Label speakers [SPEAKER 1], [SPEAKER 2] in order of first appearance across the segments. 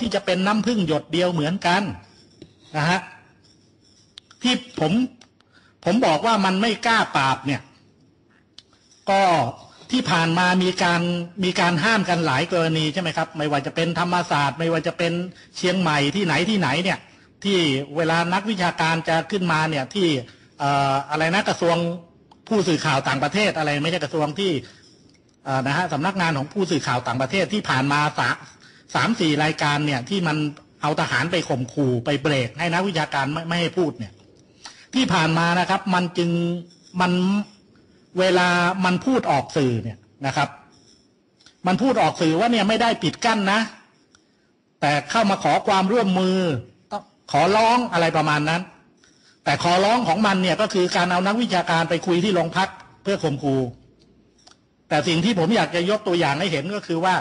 [SPEAKER 1] ที่จะเป็นน้ำพึ่งหยดเดียวเหมือนกันนะฮะที่ผมผมบอกว่ามันไม่กล้าปราบเนี่ย ก็ที่ผ่านมามีการมีการห้ามกันหลายกรณีใช่ไหมครับ ไม่ว่าจะเป็นธรรมศาสตร์ ไม่ว่าจะเป็นเชียงใหม่ที่ไหนที่ไหนเนี่ย ที่เวลานักวิชาการจะขึ้นมาเนี่ยที่อะไรนะกระทรวงผู้สื่อข่าวต่างประเทศอะไร ไม่ใช่กระทรวงที่นะฮะสำนักงานของผู้สื่อข่าวต่างประเทศที่ผ่านมาส สามสี่รายการเนี่ย ที่มันเอาทหารไปข่มขู่ไปเบรก ให้นักวิชาการไม่ไม่ให้พูดเนี่ย ที่ผ่านมานะครับ มันจึงมันเวลามันพูดออกสื่อเนี่ยนะครับ มันพูดออกสื่อว่าเนี่ยไม่ได้ปิดกั้นนะ แต่เข้ามาขอความร่วมมือขอร้องอะไรประมาณนั้น แต่ขอร้องของมันเนี่ยก็คือการเอานักวิชาการไปคุยที่โรงพักเพื่อข่มขู่แต่สิ่งที่ผมอยากจะยกตัวอย่างให้เห็นก็คือว่า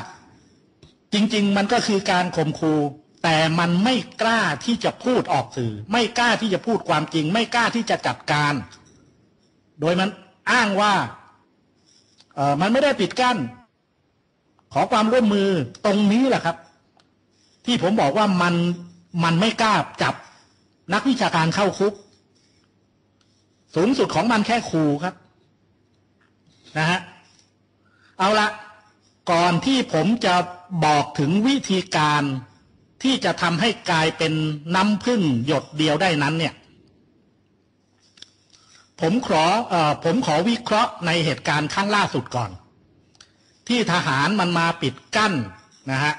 [SPEAKER 1] จริง ๆ มันก็คือการข่มขู่แต่มันไม่กล้าที่จะพูดออกสื่อ ไม่กล้าที่จะพูดความจริง ไม่กล้าที่จะจัดการ โดยมันอ้างว่าเออมันไม่ได้ปิดกั้น ขอความร่วมมือตรงนี้แหละครับ ที่ผมบอกว่ามันมันไม่กล้าจับนักวิชาการเข้าคุก สูงสุดของมันแค่ขู่ครับ นะฮะเอาละ ก่อนที่ผมจะบอกถึงวิธีการที่จะทำให้กลายเป็นน้ำพึ่งหยดเดียวได้นั้นเนี่ย ผมขอออผมขอวิเคราะห์ในเหตุการณ์ครั้งล่าสุดก่อน ที่ทหารมันมาปิดกั้นนะฮะ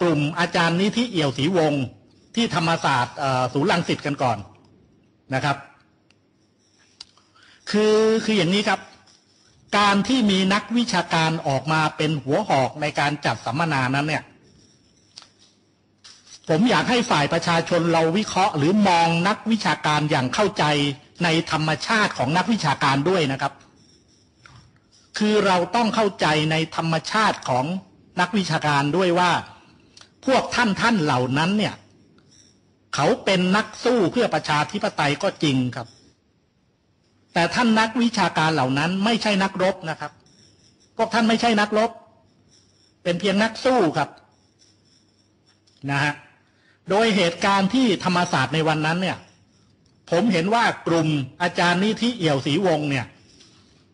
[SPEAKER 1] กลุ่มอาจารย์นิธิเอี่ยวศรีวงศ์ที่ธรรมศาสตร์ศูนย์ลังสิตกันก่อนนะครับ คือคืออย่างนี้ครับ การที่มีนักวิชาการออกมาเป็นหัวหอกในการจัดสัมมนานั้นเนี่ย ผมอยากให้ฝ่ายประชาชนเราวิเคราะห์หรือมองนักวิชาการอย่างเข้าใจในธรรมชาติของนักวิชาการด้วยนะครับ คือเราต้องเข้าใจในธรรมชาติของนักวิชาการด้วยว่า พวกท่านท่านเหล่านั้นเนี่ย เขาเป็นนักสู้เพื่อประชาธิปไตยก็จริงครับ แต่ท่านนักวิชาการเหล่านั้น ไม่ใช่นักรบนะครับ พวกท่านไม่ใช่นักรบ เป็นเพียงนักสู้ครับนะฮะโดยเหตุการณ์ที่ธรรมศาสตร์ในวันนั้นเนี่ย ผมเห็นว่ากลุ่มอาจารย์นิธิเอี่ยวศรีวงเนี่ย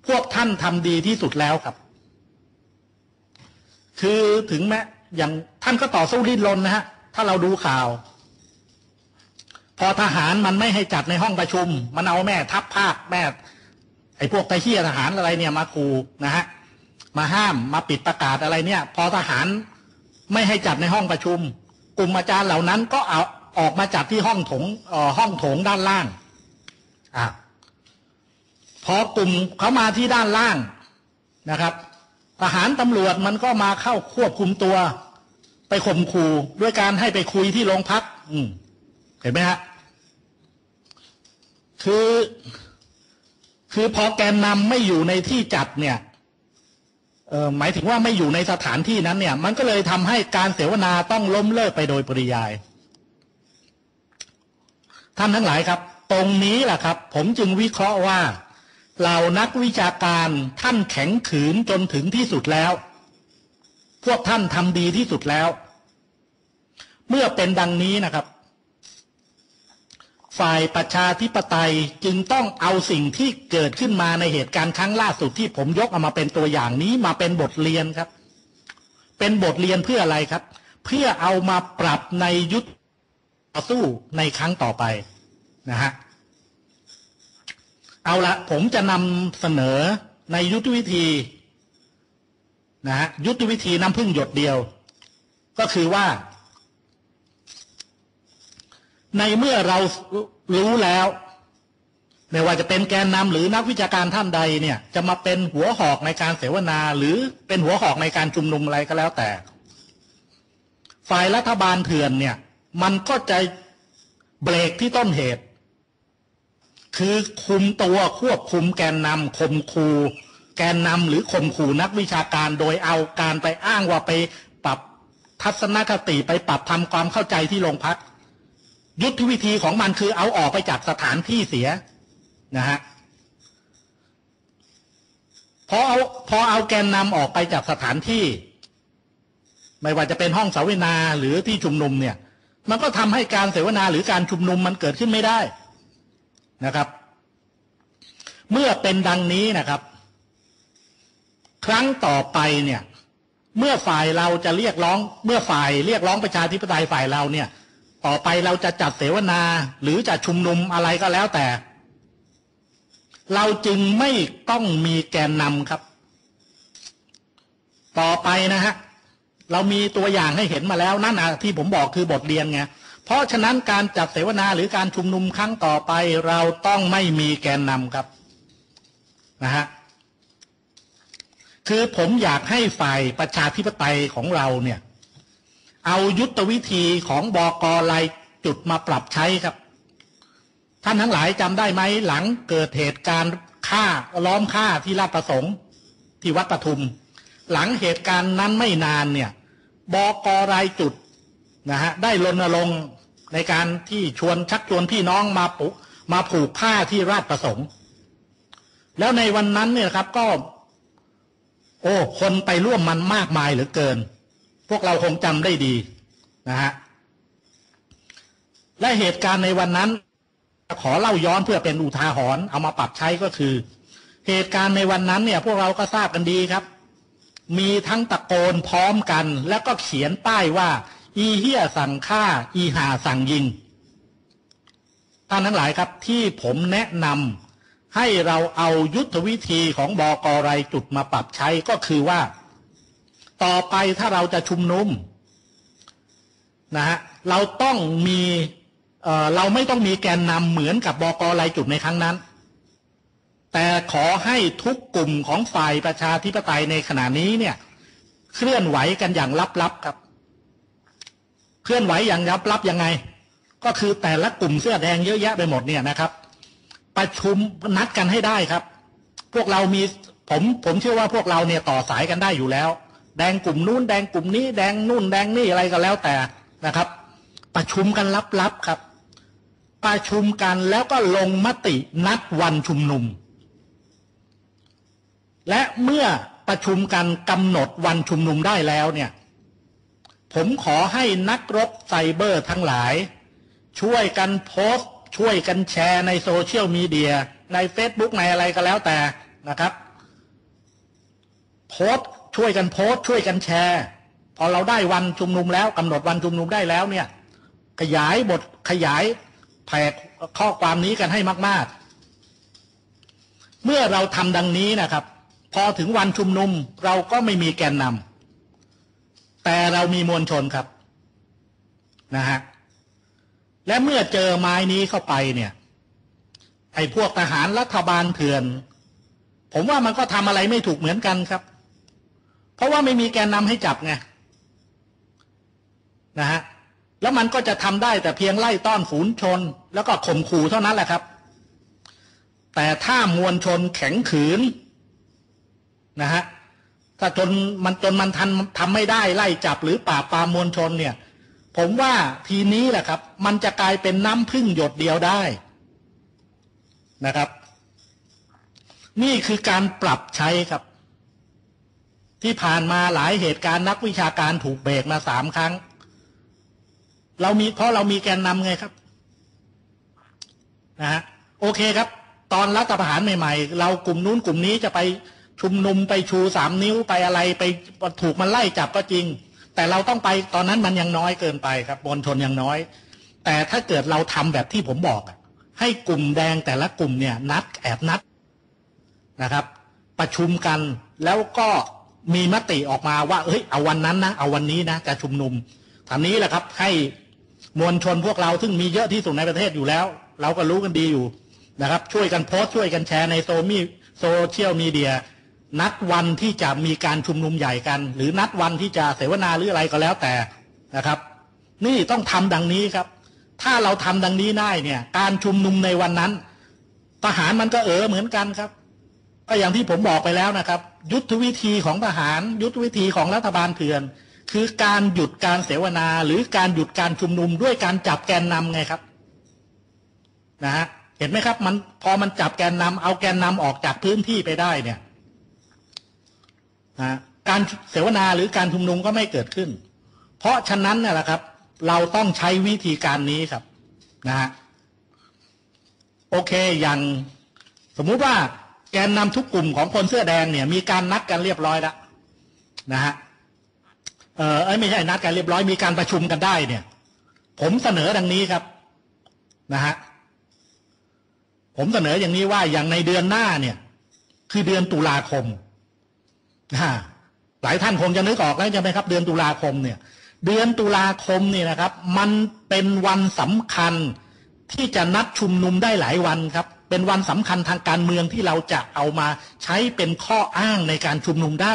[SPEAKER 1] พวกท่านทำดีที่สุดแล้วครับ คือถึงแม้อย่างท่านก็ต่อสู้ดิ้นรนนะฮะ ถ้าเราดูข่าว พอทหารมันไม่ให้จัดในห้องประชุม มันเอาแม่ทัพภาคแม่ไอ้พวกไตเฮียทหารอะไรเนี่ยมาคูนะฮะมาห้ามมาปิดประกาศอะไรเนี่ย พอทหารไม่ให้จัดในห้องประชุม กลุ่มอาจารย์เหล่านั้นก็เอาออกมาจัดที่ห้องถงห้องโถงด้านล่างอะพอกลุ่มเขามาที่ด้านล่างนะครับ ทหารตำรวจมันก็มาเข้าควบคุมตัว ไปข่มขู่ด้วยการให้ไปคุยที่โรงพัก อืมเห็นไหมฮะ คือคือพอแกนนำไม่อยู่ในที่จัดเนี่ยเออหมายถึงว่าไม่อยู่ในสถานที่นั้นเนี่ย มันก็เลยทำให้การเสวนาต้องล้มเลิกไปโดยปริยาย ท่านทั้งหลายครับ ตรงนี้แหละครับ ผมจึงวิเคราะห์ว่าเหล่านักวิชาการท่านแข็งขืนจนถึงที่สุดแล้ว พวกท่านทำดีที่สุดแล้ว เมื่อเป็นดังนี้นะครับ ฝ่ายประชาธิปไตยจึงต้องเอาสิ่งที่เกิดขึ้นมาในเหตุการณ์ครั้งล่าสุดที่ผมยกเอามาเป็นตัวอย่างนี้มาเป็นบทเรียนครับ เป็นบทเรียนเพื่ออะไรครับ เพื่อเอามาปรับในยุทธต่อสู้ในครั้งต่อไปนะฮะเอาละผมจะนำเสนอในยุทธวิธีนะฮะยุทธวิธีน้ำพึ่งหยดเดียว ก็คือว่า ในเมื่อเรา รู้แล้วไม่ว่าจะเป็นแกนนำหรือนักวิชาการท่านใดเนี่ย จะมาเป็นหัวหอกในการเสวนา หรือเป็นหัวหอกในการชุมนุมอะไรก็แล้วแต่ ฝ่ายรัฐบาลเถื่อนเนี่ย มันก็จะเบรกที่ต้นเหตุ คือคุมตัวควบคุมแกนนำข่มขู่แกนนำหรือข่มขู่นักวิชาการโดยเอาการไปอ้างว่าไปปรับทัศนคติไปปรับทำความเข้าใจที่โรงพัก ยุทธวิธีของมันคือเอาออกไปจากสถานที่เสียนะฮะพอเอาพอเอาแกนนำออกไปจากสถานที่ ไม่ว่าจะเป็นห้องเสวนาหรือที่ชุมนุมเนี่ย มันก็ทำให้การเสวนาหรือการชุมนุมมันเกิดขึ้นไม่ได้นะครับ เมื่อเป็นดังนี้นะครับ ครั้งต่อไปเนี่ย เมื่อฝ่ายเราจะเรียกร้อง เมื่อฝ่ายเรียกร้องประชาธิปไตยฝ่ายเราเนี่ย ต่อไปเราจะจัดเสวนา หรือจะชุมนุมอะไรก็แล้วแต่ เราจึงไม่ต้องมีแกนนำครับ ต่อไปนะฮะเรามีตัวอย่างให้เห็นมาแล้วนั่นอะที่ผมบอกคือบทเรียนไงเพราะฉะนั้นการจัดเสวนาหรือการชุมนุมครั้งต่อไป เราต้องไม่มีแกนนำครับนะฮะคือผมอยากให้ฝ่ายประชาธิปไตยของเราเนี่ย เอายุทธวิธีของบอกอลายจุดมาปรับใช้ครับ ท่านทั้งหลายจำได้ไหมหลังเกิดเหตุการณ์ฆ่าล้อมฆ่าที่ราชประสงค์ที่วัดปทุม หลังเหตุการณ์นั้นไม่นานเนี่ยบอกอรายจุดนะฮะได้รณรงค์ในการที่ชวนชักชวนพี่น้องมาปุมาผูกผ้าที่ราชประสงค์ แล้วในวันนั้นเนี่ยครับก็ โอ้คนไปร่วมมันมากมายเหลือเกิน พวกเราคงจำได้ดีนะฮะและเหตุการณ์ในวันนั้น ขอเล่าย้อนเพื่อเป็นอุทาหรณ์เอามาปรับใช้ก็คือ เหตุการณ์ในวันนั้นเนี่ย พวกเราก็ทราบกันดีครับ มีทั้งตะโกนพร้อมกัน แล้วก็เขียนป้ายว่า อีเฮียสั่งฆ่า อีหาสั่งยิงท่านทั้งหลายครับ ที่ผมแนะนำให้เราเอายุทธวิธีของบอกอไรจุดมาปรับใช้ก็คือว่า ต่อไปถ้าเราจะชุมนุมนะฮะเราต้องมีเเราไม่ต้องมีแกนนำเหมือนกับบอกอไรจุดในครั้งนั้น แต่ขอให้ทุกกลุ่มของฝ่ายประชาธิปไตยในขณะนี้เนี่ย เคลื่อนไหวกันอย่างลับๆครับ เคลื่อนไหวอย่างลับๆยังไง ก็คือแต่ละกลุ่มเสื้อแดงเยอะแยะไปหมดเนี่ยนะครับ ประชุมนัดกันให้ได้ครับ พวกเรามีผมผมเชื่อว่าพวกเราเนี่ยต่อสายกันได้อยู่แล้ว แดงกลุ่มนู้นแดงกลุ่มนี้แดงนู่นแดงนี่อะไรก็แล้วแต่นะครับ ประชุมกันลับๆครับ ประชุมกันแล้วก็ลงมตินัดวันชุมนุม และเมื่อประชุมกันกำหนดวันชุมนุมได้แล้วเนี่ย ผมขอให้นักรบไซเบอร์ทั้งหลาย ช่วยกันโพสต์ ช่วยกันแชร์ในโซเชียลมีเดียใน Facebook ในอะไรก็แล้วแต่นะครับ โพสต์ ช่วยกันโพสต์ช่วยกันแชร์ พอเราได้วันชุมนุมแล้วกำหนดวันชุมนุมได้แล้วเนี่ย ขยายบทขยายแผ่ข้อความนี้กันให้มาก ๆ เมื่อเราทำดังนี้นะครับ พอถึงวันชุมนุมเราก็ไม่มีแกนนำแต่เรามีมวลชนครับนะฮะและเมื่อเจอไม้นี้เข้าไปเนี่ยไอ้พวกทหารรัฐบาลเถื่อน ผมว่ามันก็ทำอะไรไม่ถูกเหมือนกันครับ เพราะว่าไม่มีแกนนำให้จับไงนะฮะแล้วมันก็จะทำได้แต่เพียงไล่ต้อนฝูนชน แล้วก็ข่มขู่เท่านั้นแหละครับ แต่ถ้ามวลชนแข็งขืนนะฮะถ้าจนมันจนมันทันทำไม่ได้ไล่จับหรือป่าปามวลชนเนี่ย ผมว่าทีนี้แหละครับ มันจะกลายเป็นน้ำพึ่งหยดเดียวได้นะครับ นี่คือการปรับใช้ครับ ที่ผ่านมาหลายเหตุการณ์นักวิชาการถูกเบรกมาสามครั้ง เรามีเพราะเรามีแกนนำไงครับนะฮะโอเคครับ ตอนรัฐประหารใหม่ ๆ เรากลุ่มนู้นกลุ่มนี้จะไปชุมนุมไปชูสามนิ้วไปอะไรไปถูกมันไล่จับก็จริง แต่เราต้องไปตอนนั้นมันยังน้อยเกินไปครับบนชนยังน้อย แต่ถ้าเกิดเราทำแบบที่ผมบอก ให้กลุ่มแดงแต่ละกลุ่มเนี่ยนัดแอบนัดนะครับ ประชุมกันแล้วก็ มีมติออกมาว่า เอ้ย เอาวันนั้นนะ เอาวันนี้นะจะชุมนุมทานนี้แหละครับ ให้มวลชนพวกเราซึ่งมีเยอะที่สุดในประเทศอยู่แล้ว เราก็รู้กันดีอยู่นะครับ ช่วยกันโพสต์ช่วยกันแชร์ในโซมีโซเชียลมีเดียนัดวันที่จะมีการชุมนุมใหญ่กัน หรือนัดวันที่จะเสวนาหรืออะไรก็แล้วแต่นะครับ นี่ต้องทำดังนี้ครับ ถ้าเราทำดังนี้ได้เนี่ย การชุมนุมในวันนั้น ทหารมันก็เออเหมือนกันครับ ก็อย่างที่ผมบอกไปแล้วนะครับ ยุทธวิธีของทหาร ยุทธวิธีของรัฐบาลเถื่อน คือการหยุดการเสวนา หรือการหยุดการชุมนุมด้วยการจับแกนนำไงครับนะฮะเห็นไหมครับ มันพอมันจับแกนนำเอาแกนนำออกจากพื้นที่ไปได้เนี่ยนะการเสวนาหรือการชุมนุมก็ไม่เกิดขึ้น เพราะฉะนั้นนี่แหละครับ เราต้องใช้วิธีการนี้ครับนะฮะโอเคอย่างสมมุติว่า แกนนำทุกกลุ่มของคนเสื้อแดงเนี่ย มีการนัดกันเรียบร้อยแล้วนะฮะเออไม่ใช่นัดกันเรียบร้อยมีการประชุมกันได้เนี่ย ผมเสนอดังนี้ครับนะฮะผมเสนออย่างนี้ว่าอย่างในเดือนหน้าเนี่ย คือเดือนตุลาคมนะหลายท่านคงจะนึกออกแล้วใช่ไหมครับ เดือนตุลาคมเนี่ย เดือนตุลาคมเนี่ยนะครับ มันเป็นวันสำคัญที่จะนัดชุมนุมได้หลายวันครับ เป็นวันสำคัญทางการเมืองที่เราจะเอามาใช้เป็นข้ออ้างในการชุมนุมได้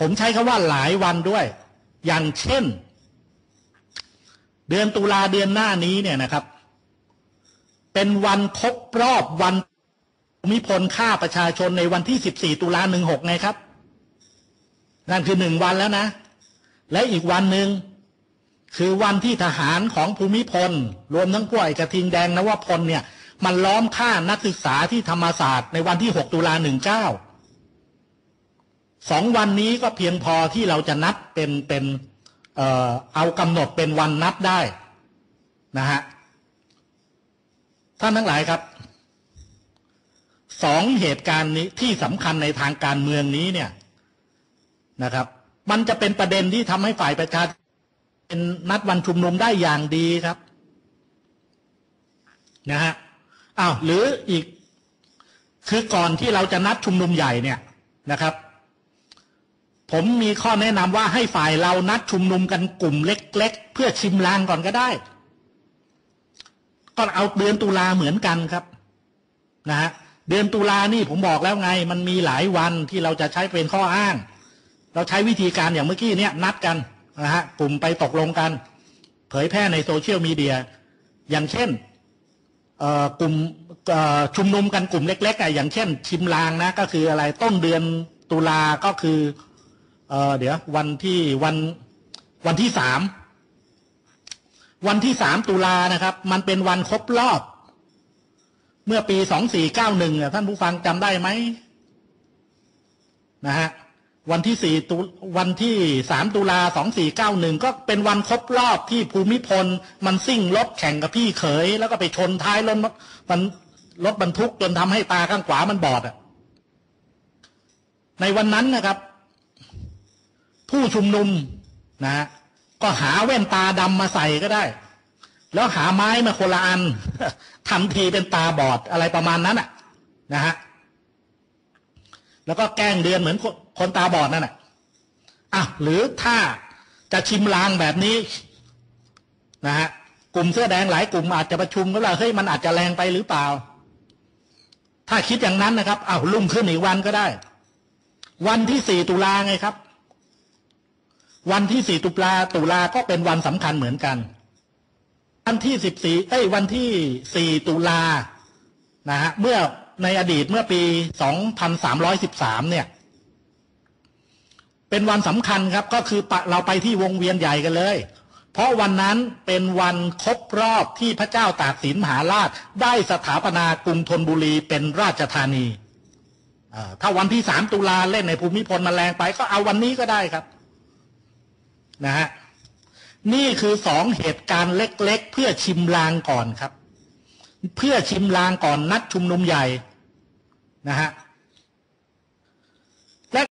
[SPEAKER 1] ผมใช้คำว่าหลายวันด้วย อย่างเช่น เดือนตุลาเดือนหน้านี้เนี่ยนะครับ เป็นวันครบรอบวันมิพลฆ่าประชาชนในวันที่ 14 ตุลา16ไงครับ นั่นคือหนึ่งวันแล้วนะ และอีกวันหนึ่ง คือวันที่ทหารของภูมิพล รวมทั้งพวกไอกระทิงแดงนวพลเนี่ย มันล้อมฆ่านักศึกษาที่ธรรมศาสตร์ในวันที่ 6 ตุลา 19 สองวันนี้ก็เพียงพอที่เราจะนับเป็นเป็นเอ่อเอากำหนดเป็นวันนับได้นะฮะท่านทั้งหลายครับสองเหตุการณ์นี้ที่สำคัญในทางการเมืองนี้เนี่ยนะครับ มันจะเป็นประเด็นที่ทำให้ฝ่ายประชา เป็นนัดวันชุมนุมได้อย่างดีครับนะฮะอ้าวหรืออีก คือก่อนที่เราจะนัดชุมนุมใหญ่เนี่ยนะครับ ผมมีข้อแนะนำว่าให้ฝ่ายเรานัดชุมนุมกันกลุ่มเล็ก ๆ เพื่อชิมลางก่อนก็ได้ ก็เอาเดือนตุลาเหมือนกันครับนะฮะเดือนตุลานี่ผมบอกแล้วไง มันมีหลายวันที่เราจะใช้เป็นข้ออ้าง เราใช้วิธีการอย่างเมื่อกี้เนี่ย นัดกัน นะฮะกลุ่มไปตกลงกัน เผยแพร่ในโซเชียลมีเดีย อย่างเช่นกลุ่มชุมนุมกันกลุ่มเล็กๆอะอย่างเช่น ชิมลางนะก็คืออะไรต้นเดือนตุลาก็คือเอเดี๋ยววันที่วันวันที่สามวันที่สามตุลานะครับ มันเป็นวันครบรอบ เมื่อปีสองสี่เก้าหนึ่งท่านผู้ฟังจำได้ไหมนะฮะ วันที่สี่ตุวันที่สามตุลาสองสี่เก้าหนึ่งก็เป็นวันครบรอบที่ภูมิพล มันซิ่งรถแข่งกับพี่เขย แล้วก็ไปชนท้ายรถมันรถบรรทุกจนทำให้ตาข้างขวามันบอดอะ ในวันนั้นนะครับ ผู้ชุมนุมนะฮะก็หาแว่นตาดำมาใส่ก็ได้ แล้วหาไม้มาคนละอันทำทีเป็นตาบอดอะไรประมาณนั้นอะ นะฮะ แล้วก็แกล้งเดือนเหมือนคนตาบอดนั่นแหละอะหรือถ้าจะชิมลางแบบนี้นะฮะกลุ่มเสื้อแดงหลายกลุ่มอาจจะประชุมก็แล้วเฮ้ยมันอาจจะแรงไปหรือเปล่า ถ้าคิดอย่างนั้นนะครับอ้าวลุ่มขึ้นอีกวันก็ได้ วันที่สี่ตุลาไงครับ วันที่สี่ตุลาตุลาก็เป็นวันสำคัญเหมือนกัน วันที่สิบสี่เอ้ยวันที่สี่ตุลานะฮะเมื่อ ในอดีตเมื่อปี 2313 เนี่ย เป็นวันสำคัญครับ ก็คือเราไปที่วงเวียนใหญ่กันเลย เพราะวันนั้นเป็นวันครบรอบที่พระเจ้าตากสินมหาราช ได้สถาปนากรุงธนบุรีเป็นราชธานีถ้าวันที่สามตุลาเล่นในภูมิพลมาแรงไป ก็เอาวันนี้ก็ได้ครับ นะฮะนี่คือสองเหตุการณ์เล็ก ๆ เพื่อชิมลางก่อนครับ เพื่อชิมลางก่อนนัดชุมนุมใหญ่ นะฮะ